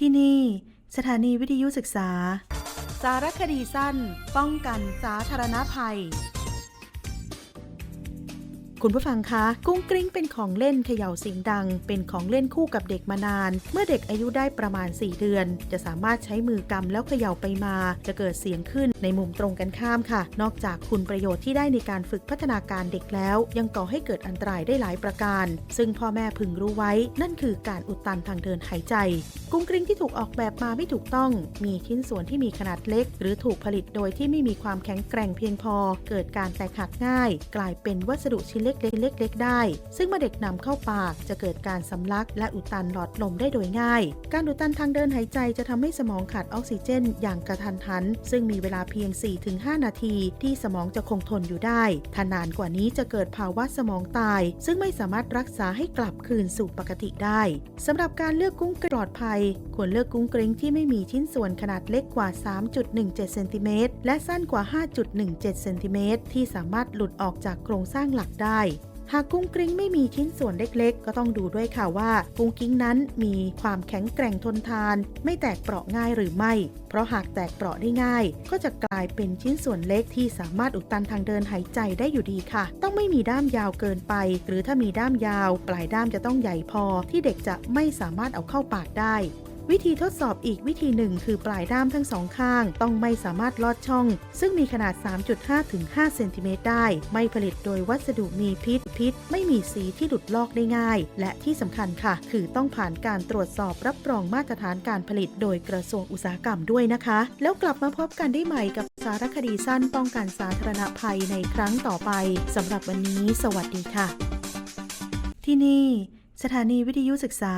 ที่นี่ สถานีวิทยุศึกษา สารคดีสั้น ป้องกันสาธารณภัย คุณผู้ฟังคะ กุ้งกริ้งเป็นของเล่นเขย่าเสียงดัง เป็นของเล่นคู่กับเด็กมานาน เมื่อเด็กอายุได้ประมาณ 4 เดือน จะสามารถใช้มือกำแล้วเขย่าไปมา จะเกิดเสียงขึ้นในมุมตรงกันข้ามค่ะ นอกจากคุณประโยชน์ที่ได้ในการฝึกพัฒนาการเด็กแล้ว ยังก่อให้เกิดอันตรายได้หลายประการ ซึ่งพ่อแม่พึงรู้ไว้ นั่นคือการอุดตันทางเดินหายใจ กุ้งกริ้งที่ถูกออกแบบมาไม่ถูกต้อง มีชิ้นส่วนที่มีขนาดเล็ก หรือถูกผลิตโดยที่ไม่มีความแข็งแกร่งเพียงพอ เกิดการแตกหักง่าย กลายเป็นวัสดุชิ้นเล็กๆๆได้ ซึ่งเมื่อเด็กนำเข้าปากจะเกิดการสำลัก และอุดตันหลอดลมได้โดยง่าย การอุดตันทางเดินหายใจจะทำให้สมองขาดออกซิเจน อย่างกระทันหัน ซึ่งมีเวลาเพียง 4-5 นาที ที่สมองจะคงทนอยู่ได้ถ้านานกว่านี้จะเกิดภาวะสมองตาย ซึ่งไม่สามารถรักษาให้กลับคืนสู่ปกติได้สำหรับการเลือกกุ้งปลอดภัยควรเลือกกุ้งกริ้งที่ไม่มีชิ้นส่วนขนาดเล็กกว่า 3.17 เซนติเมตรและสั้นกว่า 5.17 เซนติเมตรที่สามารถหลุดออกจากโครงสร้างหลักได้ หากกุ้งกริ้งไม่มีชิ้นส่วนเล็กๆ ก็ต้องดูด้วยค่ะว่า กุ้งกิ้งนั้นมีความแข็งแกร่งทนทาน ไม่แตกเปราะง่ายหรือไม่ เพราะหากแตกเปราะได้ง่าย ก็จะกลายเป็นชิ้นส่วนเล็กที่สามารถอุดตันทางเดินหายใจได้อยู่ดีค่ะ ต้องไม่มีด้ามยาวเกินไป หรือถ้ามีด้ามยาว ปลายด้ามจะต้องใหญ่พอที่เด็กจะไม่สามารถเอาเข้าปากได้ วิธีทดสอบอีกวิธีหนึ่งคือปลายด้ามทั้งสองข้าง ต้องไม่สามารถลอดช่อง ซึ่งมีขนาด 3.5ถึง5เซนติเมตรได้ ไม่ผลิตโดยวัสดุมีพิษพิษ ไม่มีสีที่หลุดลอกได้ง่าย และที่สำคัญค่ะ คือต้องผ่านการตรวจสอบรับรองมาตรฐานการผลิต โดยกระทรวงอุตสาหกรรมด้วยนะคะ แล้วกลับมาพบกันได้ใหม่กับสารคดีสั้นป้องกันสาธารณภัยในครั้งต่อไปสำหรับวันนี้ สวัสดีค่ะ ที่นี่ สถานีวิทยุศึกษา